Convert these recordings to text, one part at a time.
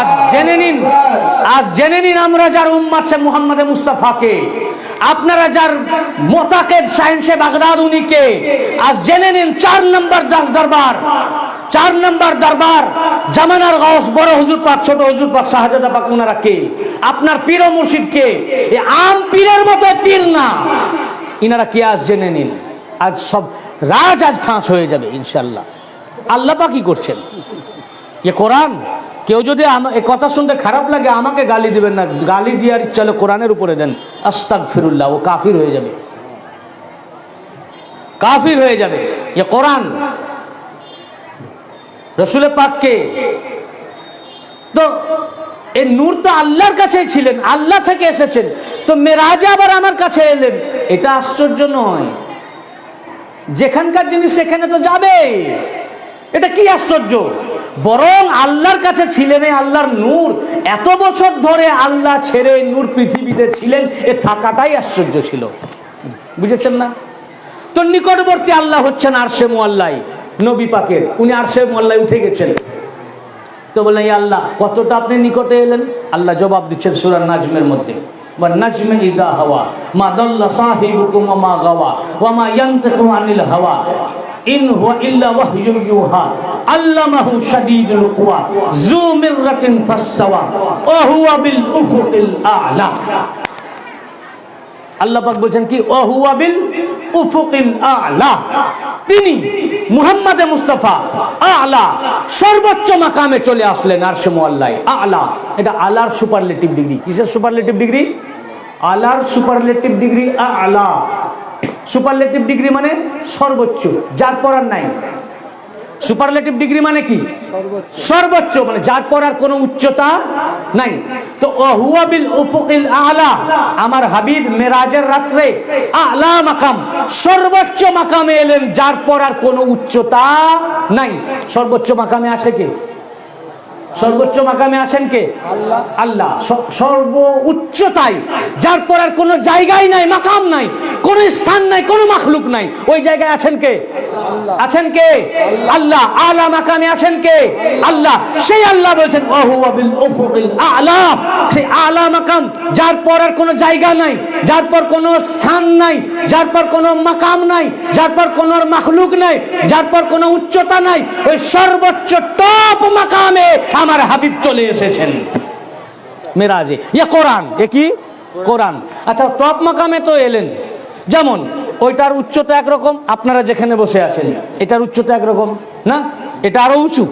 আজ জেনে নিন, আজ জেনে নিন আমরা যার উম্মাদ সে মুহাম্মদ মুস্তাফাকে। আপনারা যার মোতাকের সায়েন্সে বাগদাদ উনিকে, আজ জেনে নিন চার নম্বর দরবার, চার নম্বর দরবার, জামানার গস বড় হুজুর পাক, ছোট হুজুর পাক, শাহজাদা পাক ওনারা কে? আপনার পীর মুর্শিদ কে? আম পীরের মতো পীর না। ইনারা কে আজ জেনে নিন? আজ সব রাজ আজ ফাঁস হয়ে যাবে ইনশাল্লাহ আল্লাহ পাকি করছেন? এ কোরআন? কেউ যদি এ কথা শুনতে খারাপ লাগে, আমাকে গালি দিবেন না। গালি দিয়ার চলে কোরআনের উপরে দেন। আস্তাক ফিরুল্লাহ ও কাফির হয়ে যাবে। কাফির হয়ে যাবে। এ কোরআন। রসুলে পাককে। তো এই নূর তো আল্লাহর কাছেই ছিলেন, আল্লাহ থেকে এসেছেন। তো মেরাজে আবার আমার কাছে এলেন। এটা আশ্চর্য নয়। যেখানকার জিনিস সেখানে তো যাবে এটা কি আশ্চর্য? বরং আল্লাহর কাছে ছিলেন এই আল্লাহর নূর। এত বছর ধরে আল্লাহ ছেড়ে নূর পৃথিবীতে ছিলেন, এ থাকাটাই আশ্চর্য ছিল। বুঝেছেন না? তো নিকটবর্তী আল্লাহ হচ্ছেন আরশে মোয়াল্লাই নবী পাকের। উনি আরশে মোয়াল্লায় উঠে গেছেন। তো বললেন "ইয়া আল্লাহ, কতটা আপনি নিকটে এলেন? আল্লাহ জবাব দিচ্ছেন সুরার নাজমের মধ্যে। গাওয়া, ওয়া মা ইয়ানতিকু হাওয়া। ইন হুয়া ইল্লা ওয়াহয়ুন ইউহা। আল্লামাহু শাদীদুল কুওয়া। যু মিররাতিন ফাস্তাওয়া। ওয়া হুয়া বিল উফুকিল আ'লা। আল্লাহ পাক বলছেন কি? ওহুয়া বিল উফুকিল আ'লা। তিনি মুহাম্মদে মুস্তাফা, আ'লা, সর্বোচ্চ মাকামে চলে আসলেন আরশে মুআল্লায়। আ'লা, এটা আলার সুপারলেটিভ ডিগ্রি। কিসের সুপারলেটিভ ডিগ্রি? আলার সুপারলেটিভ ডিগ্রি আ'লা। সুপারলেটিভ ডিগ্রি মানে সর্বোচ্চ, যার পরার নাই। সুপারলেটিভ ডিগ্রি মানে কি? সর্বোচ্চ মানে যার পর আর কোনো উচ্চতা নাই। তো ওহুয়াবিল উফুকিল আলা, আমার হাবিব মেরাজের রাত্রে আলা মাকাম, সর্বোচ্চ মাকামে এলেন, যার পর আর কোনো উচ্চতা নাই। সর্বোচ্চ মাকামে আসে কে? সর্বোচ্চ মাকামে আছেন কে? আল্লাহ। সর্ব উচ্চতায় যার পর আর কোনো জায়গায় নাই মাকাম নাই কোনো স্থান নাই কোনো মাখলুক নাই ওই জায়গায় আছেন কে? আছেন কে? আল্লাহ। আলা মাকামে আছেন কে? আল্লাহ। সেই আল্লাহ বলছেন ওহুয়া বিল উফুকিল আলা। সেই আলা মাকাম যার পর আর কোনো জায়গা নাই যার পর কোনো স্থান নাই যার পর কোনো মাকাম নাই যার পর কোনো মাখলুক নাই যার পর কোনো উচ্চতা নাই ওই সর্বোচ্চ টপ মাকামে আমার হাবিব চলে এসেছেন। মেরাজে। ইয়ে কোরআন। এ কি? কোরআন। আচ্ছা টপ মাকামে তো এলেন। যেমন, ওইটার উচ্চতা একরকম, আপনারা যেখানে বসে আছেন, এটার উচ্চতা একরকম, না? এটা আরও উঁচু।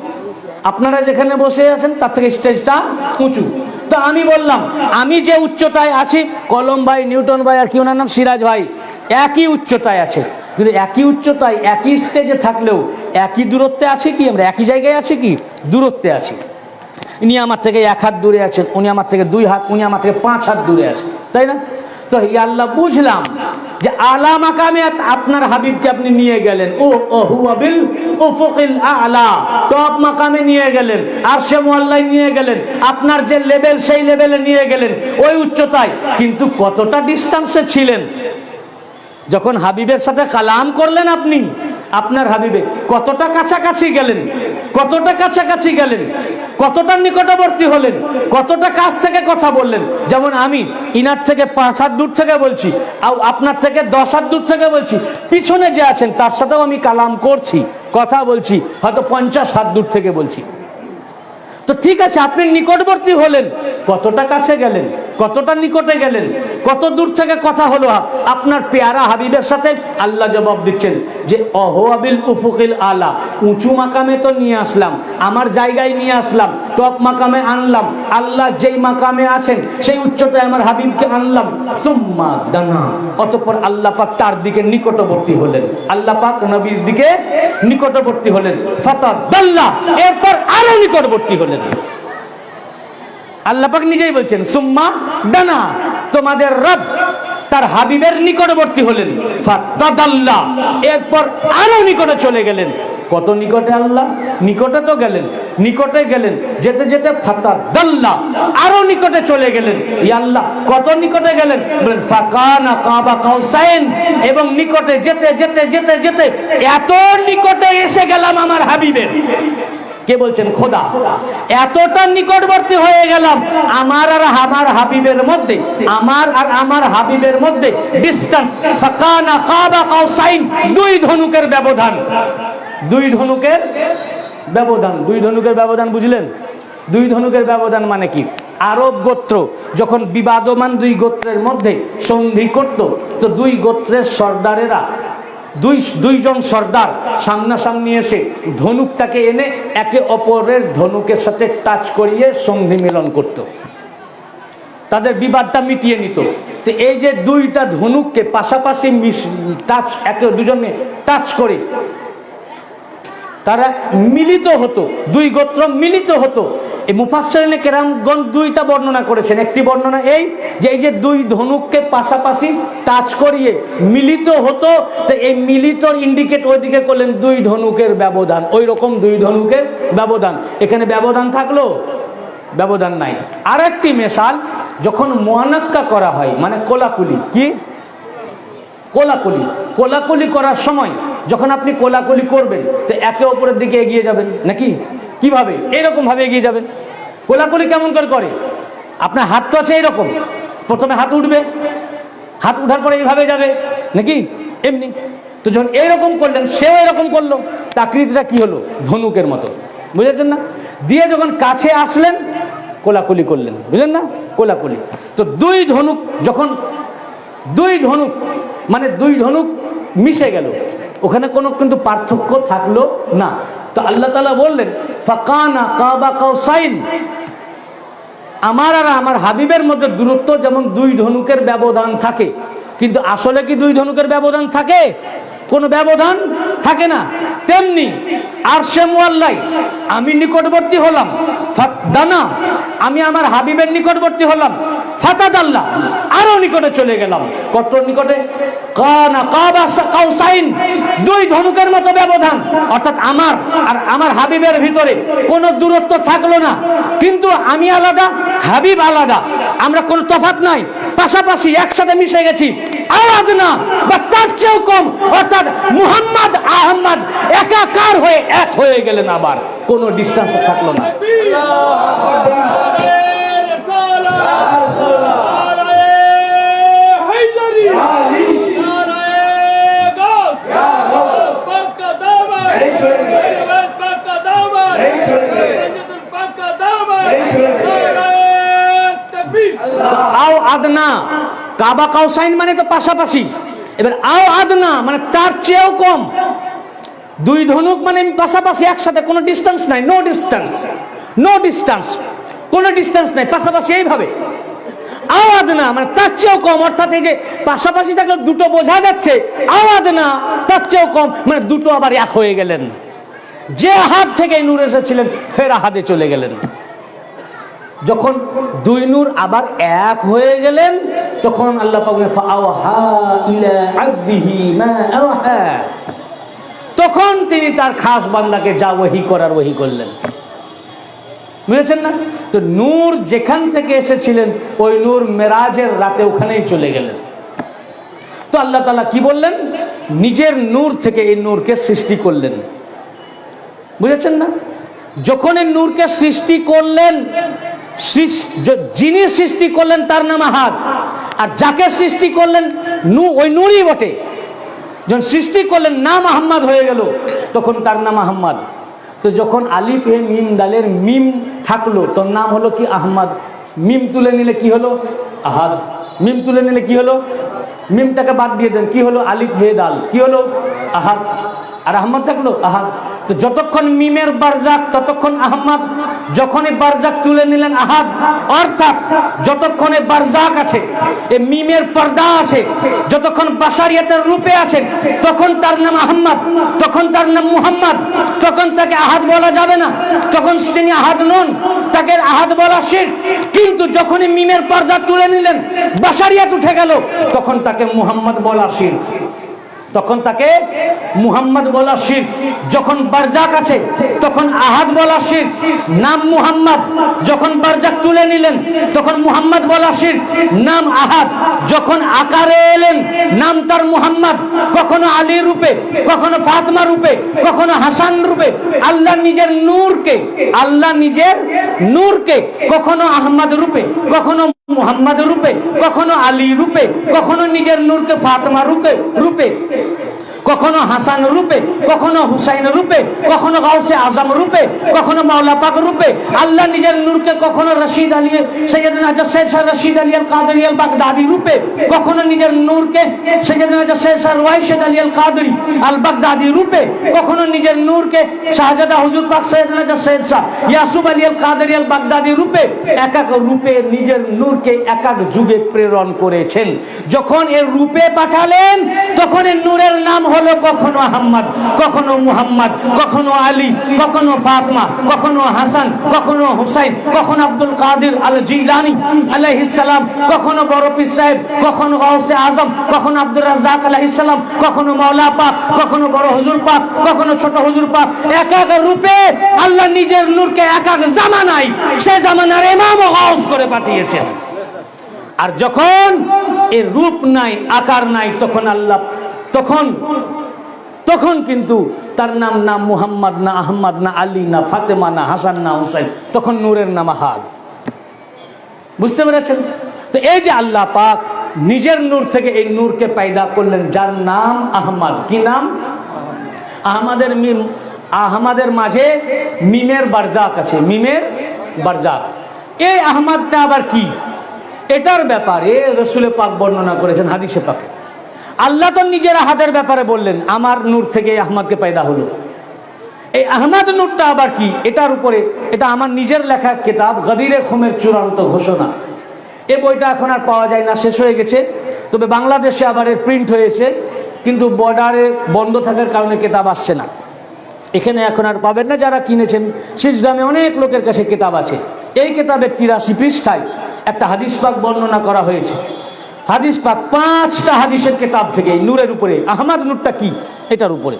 আপনারা যেখানে বসে আছেন, তার থেকে স্টেজটা উঁচু। তো আমি বললাম, আমি যে উচ্চতায় আছি, কলম ভাই, নিউটন ভাই, আর কি ওনার নাম? সিরাজ ভাই। একই উচ্চতায় আছে। কিন্তু একই উচ্চতায় একই স্টেজে থাকলেও, একই দূরত্বে আছে কি? আমরা একই জায়গায় আছি কি? দূরত্বে আছি। ইনি আমার থেকে এক হাত দূরে আছেন, উনি আমার থেকে দুই হাত, উনি আমার থেকে পাঁচ হাত দূরে আছেন, তাই না? তো আল্লাহ, বুঝলাম যে আলা মাকামে আপনার হাবিবকে আপনি নিয়ে গেলেন। ও ও হুয়াবিল উফুকিল আলা টপ মাকামে নিয়ে গেলেন আর সে মোয়াল্লায় নিয়ে গেলেন, আপনার যে লেভেল সেই লেভেলে নিয়ে গেলেন, ওই উচ্চতায়। কিন্তু কতটা ডিস্টেন্সে ছিলেন? যখন হাবিবের সাথে কালাম করলেন আপনি আপনার হাবিবে, কতটা কাছাকাছি গেলেন? কতটা কাছাকাছি গেলেন? কতটা নিকটবর্তী হলেন? কতটা কাছ থেকে কথা বললেন? যেমন আমি, ইনার থেকে পাঁচ হাত দূর থেকে বলছি, আর আপনার থেকে দশ হাত দূর থেকে বলছি, পিছনে যে আছেন, তার সাথেও আমি কালাম করছি, কথা বলছি, হয়তো পঞ্চাশ হাত দূর থেকে বলছি। তো ঠিক আছে, আপনি নিকটবর্তী হলেন। কতটা কাছে গেলেন? কতটা নিকটে গেলেন? কত দূর থেকে কথা হলো? আপনার পেয়ারা হাবিবের সাথে আল্লাহ জবাব দিচ্ছেন যে অহোয়াবিল উফুকিল আলা, উঁচু মাকামে তো নিয়ে আসলাম, আমার জায়গায় নিয়ে আসলাম, টপ মাকামে আনলাম, আল্লাহ যেই মাকামে আছেন, সেই উচ্চতায় আমার হাবিবকে আনলাম, সুম্মা দানা। অতঃপর আল্লাহ পাক তার দিকে নিকটবর্তী হলেন। আল্লাহ পাক নবীর দিকে নিকটবর্তী হলেন। ফাতা এরপর আরও নিকটবর্তী হলেন। আল্লাহ পাক নিজেই বলছেন, সুম্মা দানা, তোমাদের রব তার হাবিবের নিকটবর্তী হলেন। এরপর আরও নিকটে চলে গেলেন। কত নিকটে আল্লাহ? নিকটে তো গেলেন, নিকটে গেলেন, যেতে যেতে আরও নিকটে চলে গেলেন। আল্লাহ, কত নিকটে গেলেন? বলেন এবং নিকটে যেতে যেতে যেতে যেতে এত নিকটে এসে গেলাম আমার হাবিবের। কে বলছেন? খোদা। এতটা নিকটবর্তী হয়ে গেলাম আমার আর আমার হাবিবের মধ্যে, আমার আর আমার হাবিবের মধ্যে ডিস্টেন্স ফাকানা কাবা কাউসাইন, দুই ধনুকের ব্যবধান। দুই ধনুকের ব্যবধান। দুই ধনুকের ব্যবধান বুঝলেন? দুই ধনুকের ব্যবধান মানে কি? আরব গোত্র যখন বিবাদমান দুই গোত্রের মধ্যে সন্ধি করত, তো দুই গোত্রের সর্দারেরা দুই, দুইজন সর্দার সামনাসামনি এসে ধনুকটাকে এনে একে অপরের ধনুকের সাথে টাচ করিয়ে সন্ধি মিলন করত। তাদের বিবাদটা মিটিয়ে নিত। তো এই যে দুইটা ধনুককে পাশাপাশি টাচ একে দুজনে টাচ করে তারা মিলিত হতো, দুই গোত্র মিলিত হতো। এই মুফাসরিনে কেরামগঞ্জ দুইটা বর্ণনা করেছেন। একটি বর্ণনা এই যে এই যে দুই ধনুককে পাশাপাশি টাচ করিয়ে মিলিত হতো, তো এই মিলিত ইন্ডিকেট ওইদিকে করলেন দুই ধনুকের ব্যবধান। ওই রকম দুই ধনুকের ব্যবধান। এখানে ব্যবধান থাকল? ব্যবধান নাই। আর একটি মেশাল যখন মোয়ানাক্কা করা হয় মানে কোলাকুলি, কি? কোলাকুলি। কোলাকুলি করার সময় যখন আপনি কোলাকুলি করবেন, তো একে অপরের দিকে এগিয়ে যাবেন। নাকি? কীভাবে? এইরকম ভাবে এগিয়ে যাবেন। কোলাকুলি কেমন করে করে? আপনার হাত তো আছে এইরকম। প্রথমে হাত উঠবে। হাত উঠার পরে এইভাবে যাবে। নাকি? এমনি। তো যখন এইরকম করলেন সেও এরকম করল। তাকৃতিটা কি হলো? ধনুকের মতো। বুঝেছেন না? দিয়ে যখন কাছে আসলেন, কোলাকুলি করলেন। বুঝলেন না? কোলাকুলি। তো দুই ধনুক, যখন দুই ধনুক মানে দুই ধনুক মিশে গেল। ওখানে কোনো কিন্তু পার্থক্য থাকল না। তো আল্লাহ তালা বললেন, ফাকানা কাবা কাউসাইন। আমার আর আমার হাবিবের মধ্যে দূরত্ব যেমন দুই ধনুকের ব্যবধান থাকে, কিন্তু আসলে কি দুই ধনুকের ব্যবধান থাকে? কোনো ব্যবধান থাকে না। তেমনি আর সে মোয়াল্লাই আমি নিকটবর্তী হলাম দানা, আমি আমার হাবিবের নিকটবর্তী হলাম ফাতাদ আল্লাহ আরও নিকটে চলে গেলাম। কত নিকটে? কানা কাবা কাউসাইন, দুই ধনুকের মতো ব্যবধান। অর্থাৎ আমার আর আমার হাবিবের ভিতরে কোনো দূরত্ব থাকল না। কিন্তু আমি আলাদা, হাবিব আলাদা। আমরা কোনো তফাৎ নাই। পাশাপাশি একসাথে মিশে গেছি। আলাদা না, বা তার চেয়েও কম। অর্থাৎ মুহাম্মদ আহমদ একাকার হয়ে এক হয়ে গেলেন আবার। কোনো ডিস্টেন্স থাকল না। আও আদনা। কাবা কাউসাইন মানে তো পাশাপাশি। এবার আও আদনা মানে তার চেয়েও কম। দুই ধনুক মানে পাশাপাশি একসাথে কোনো ডিস্টেন্স নাই নো ডিস্টেন্স নো ডিস্টেন্স কোনো ডিস্টেন্স নাই, পাশাপাশি এইভাবে। আওয়াজ না মানে তার চেয়েও কম, অর্থাৎ এই যে পাশাপাশি থাকলে দুটো বোঝা যাচ্ছে আওয়াজ না তার চেয়েও কম মানে দুটো আবার এক হয়ে গেলেন। যে হাত থেকে নূর এসেছিলেন, ফের হাতে চলে গেলেন। যখন দুই নূর আবার এক হয়ে গেলেন, তখন আল্লাহ। তখন তিনি তার খাস বান্দাকে যা ওহি করার ওহি করলেন। বুঝেছেন না? তো নূর যেখান থেকে এসেছিলেন, ওই নূর মেরাজের রাতে ওখানেই চলে গেলেন। তো আল্লাহ তালা কি বললেন? নিজের নূর থেকে এই নূরকে সৃষ্টি করলেন। বুঝেছেন না? যখন এই নূরকে সৃষ্টি করলেন যিনি সৃষ্টি করলেন তার নাম আহাদ। আর যাকে সৃষ্টি করলেন নু ওই নূরই বটে। যখন সৃষ্টি করলেন নাম আহম্মদ হয়ে গেল, তখন তার নাম আহম্মদ। তো যখন আলিফ হে মিম দালের মিম থাকল, তোর নাম হলো কি আহমদ মিম তুলে নিলে কি হলো? আহাদ। মিম তুলে নিলে কি হলো? মিমটাকে বাদ দিয়ে দেন, কি হলো? আলিফ হে দাল, কি হলো? আহাদ। আর আহমদ থাকল? আহাদ। তো যতক্ষণ মিমের বারজাক, ততক্ষণ আহমদ যখনই বারজাক তুলে নিলেন আহাদ, অর্থাৎ যতক্ষণে বারজাক আছে, এ মিমের পর্দা আছে, যতক্ষণ বাসারিয়াতের রূপে আছেন তখন তার নাম আহম্মদ তখন তার নাম মুহাম্মদ, তখন তাকে আহাদ বলা যাবে না, তখন তিনি আহাদ নন, তাকে আহাদ বলা শির। কিন্তু যখনই মিমের পর্দা তুলে নিলেন বাসারিয়াত উঠে গেল, তখন তাকে মুহাম্মদ বলা শির। তখন তাকে মুহাম্মদ বলা শির। যখন বারজাক আছে, তখন আহাদ বলা শির। নাম মুহাম্মদ। যখন বারজাক তুলে নিলেন, তখন মুহাম্মদ বলা শির। নাম আহাদ। যখন আকারে এলেন, নাম তার মুহাম্মদ। কখনো আলী রূপে, কখনো ফাতমা রূপে, কখনো হাসান রূপে। আল্লাহ নিজের নূরকে, আল্লাহ নিজের নূরকে কখনো আহমদ রূপে, কখনো মুহাম্মদ রূপে কখনো আলী রূপে কখনো নিজের নূরকে ফাতমা রূপে রূপে। কখনো হাসান রূপে, কখনো হুসাইন রূপে, কখনো গাউসে আজম রূপে, কখনো মাওলা পাক রূপে। আল্লাহ নিজের নূরকে কখনো রশিদ আলী, সৈয়দিন সৈয়দ শাহ রশিদ আলী আল কাদরি আল বাগদাদি রূপে, কখনো নিজের নূরকে সৈয়দিন সৈয়দ শাহ ওয়াইশেদ আলী আল কাদরি আল বাগদাদি রূপে, কখনো নিজের নূরকে শাহজাদা হুজুর পাক সৈয়দিন সৈয়দ শাহ ইয়াসুব আলী আল কাদরি আল বাগদাদি রূপে, এক এক রূপে নিজের নূরকে এক এক যুগে প্রেরণ করেছেন। যখন এর রূপে পাঠালেন, তখন এর নূরের নাম হলো কখনো আহম্মদ, কখনো মুহাম্মদ, কখনো আলী, কখনো ফাতমা, কখনো হাসান, কখনো হুসাইন, কখনো আব্দুল কাদের আল জিলানি আলাইহিস সালাম, কখনো বড় পীর সাহেব, কখনো গাউসে আজম, কখনো আব্দুর রাজ্জাক আলাইহিস সালাম, কখনো মাওলা পাক, কখনো বড় হুজুর পাক, কখনো ছোট হুজুর পাক, এক এক রূপে আল্লাহ নিজের নূরকে এক এক জামানায় সে জামানার ইমাম ও গাউস করে পাঠিয়েছেন। আর যখন এর রূপ নাই, আকার নাই, তখন আল্লাহ তখন তখন কিন্তু তার নাম না মুহাম্মদ, না আহমদ, না আলী, না ফাতেমা, না হাসান, না হুসাইন, তখন নূরের নাম আহাদ। বুঝতে পেরেছেন? তো এই যে আল্লাহ পাক নিজের নূর থেকে এই নূরকে পায়দা করলেন, যার নাম আহমদ। কি নাম? আহমদের মিম আহমদের মাঝে মিমের বারজাক আছে, মিমের বারজাক। এই আহমদটা আবার কি? এটার ব্যাপারে রসুলে পাক বর্ণনা করেছেন, হাদিসে পাকে। আল্লাহ তো নিজের হাতের ব্যাপারে বললেন, আমার নূর থেকে আহমদকে পায়দা হলো। এই আহমদ নূরটা আবার কি? এটার উপরে, এটা আমার নিজের লেখা কিতাব, গদিরে খুমের চূড়ান্ত ঘোষণা। এ বইটা এখন আর পাওয়া যায় না, শেষ হয়ে গেছে। তবে বাংলাদেশে আবার এর প্রিন্ট হয়েছে, কিন্তু বর্ডারে বন্ধ থাকার কারণে কিতাব আসছে না। এখানে এখন আর পাবেন না যারা কিনেছেন। শীর্ষগ্রামে অনেক লোকের কাছে কিতাব আছে। এই কিতাবের তিরাশি পৃষ্ঠায় একটা হাদিস পাক বর্ণনা করা হয়েছে। হাদিস পাক পাঁচটা হাদিসের কিতাব থেকে নূরের উপরে। আহমদ নূরটা কি? এটার উপরে।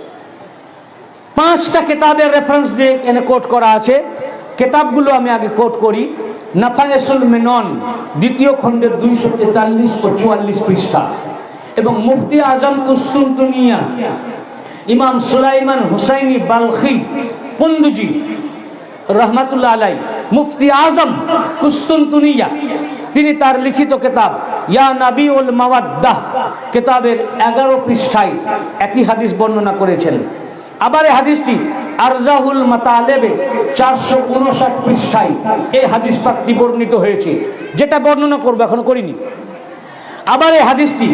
পাঁচটা কেতাবের রেফারেন্স দিয়ে এনে কোট করা আছে। কেতাবগুলো আমি আগে কোট করি। নাফায়েসুল মেনন, দ্বিতীয় খণ্ডের দুইশো তেতাল্লিশ ও চুয়াল্লিশ পৃষ্ঠা। এবং মুফতি আজম কুস্তুনতুনিয়া ইমাম সুলাইমান হুসাইনি বালখি, কুন্দুজি, রহমাতুল্লাহ আলাই মুফতি আজম কুস্তুনতুনিয়া তিনি তার লিখিত কেতাব, ইয়া নাবি উল মাওয়াদ্দাহ, কেতাবের এগারো পৃষ্ঠায় একই হাদিস বর্ণনা করেছেন। আবার এই হাদিসটি আরজাহুল মাতালেবে চারশো উনষাট পৃষ্ঠায় এই হাদিস পাকটি বর্ণিত হয়েছে, যেটা বর্ণনা করব, এখন করিনি। আবার এই হাদিসটি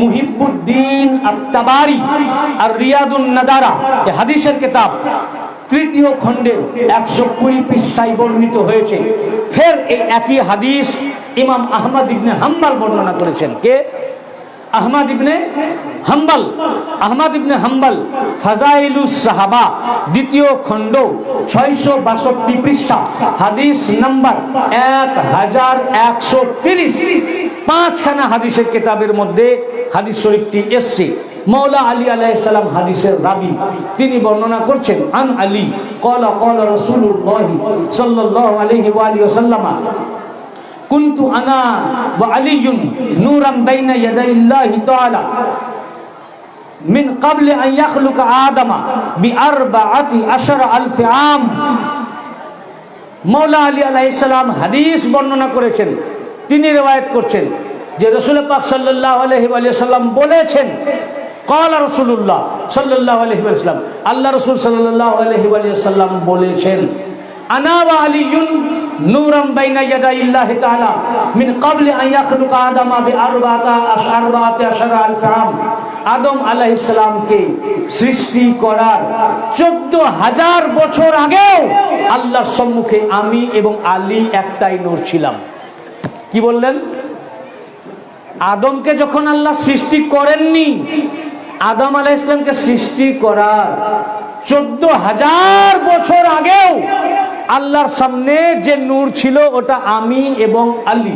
মুহিবুদ্দিন আত্তাবারি আর রিয়াদুন নাদারা, এই হাদিসের কেতাব তৃতীয় খণ্ডে একশো কুড়ি পৃষ্ঠায় বর্ণিত হয়েছে। ফের এই একই হাদিস ইমাম আহমদ ইবনে হাম্বাল বর্ণনা করেছেন। কে? আহমদ ইবনে হাম্বাল। আহমদ ইবনে হাম্বাল, ফাজাইলুস সাহাবা, দ্বিতীয় খণ্ড, ছয়শো বাষট্টি পৃষ্ঠা, হাদিস নাম্বার এক হাজার একশো তিরিশ। পাঁচখানা হাদিসের কেতাবের মধ্যে হাদিস শরীফটি এসছে। মৌলা আলী আলাইসালাম হাদিসের রাবি। তিনি বর্ণনা করছেন, আন আলী, কলা কলা রসুল্লাহ সাল্লাহ আলহি আলী ওসাল্লামা কুন্তু আনা ওয়া আলিজুন নুরাম বাইনা ইয়াদাইল্লাহি তাআলা। মিন ক্বাবলি আন ইয়াখলুকা আদামা বিআরবাআতি আশারা আলফি আম। মৌলা আলী আলাইহিস সালাম হাদিস বর্ণনা করেছেন, তিনি রেওয়ায়ত করছেন যে রসুল পাক সাল্লাহ আলহিম বলেছেন কলা রসুল্লাহ সাল্লাহ আলহিম আল্লাহ রসুল সাল্লাহ আলহিম বলেছেন, আনা আলিজুন নূরাম বাইনা ইয়াদাইল্লাহি তাআলা মিন ক্বাবলি আন ইয়াখলুকা আদামা বিআরবাতা আশআরবাতি আশারা আলফ আম। আদম আলাইহিস সালামকে সৃষ্টি করার 14000 বছর আগেও আল্লাহর সম্মুখে আমি এবং আলী একটাই নূর ছিলাম। কি বললেন? আদমকে যখন আল্লাহ সৃষ্টি করেননি, আদম আলাহ ইসলামকে সৃষ্টি করার চোদ্দ হাজার বছর আগেও আল্লাহর সামনে যে নূর ছিল ওটা আমি এবং আলী।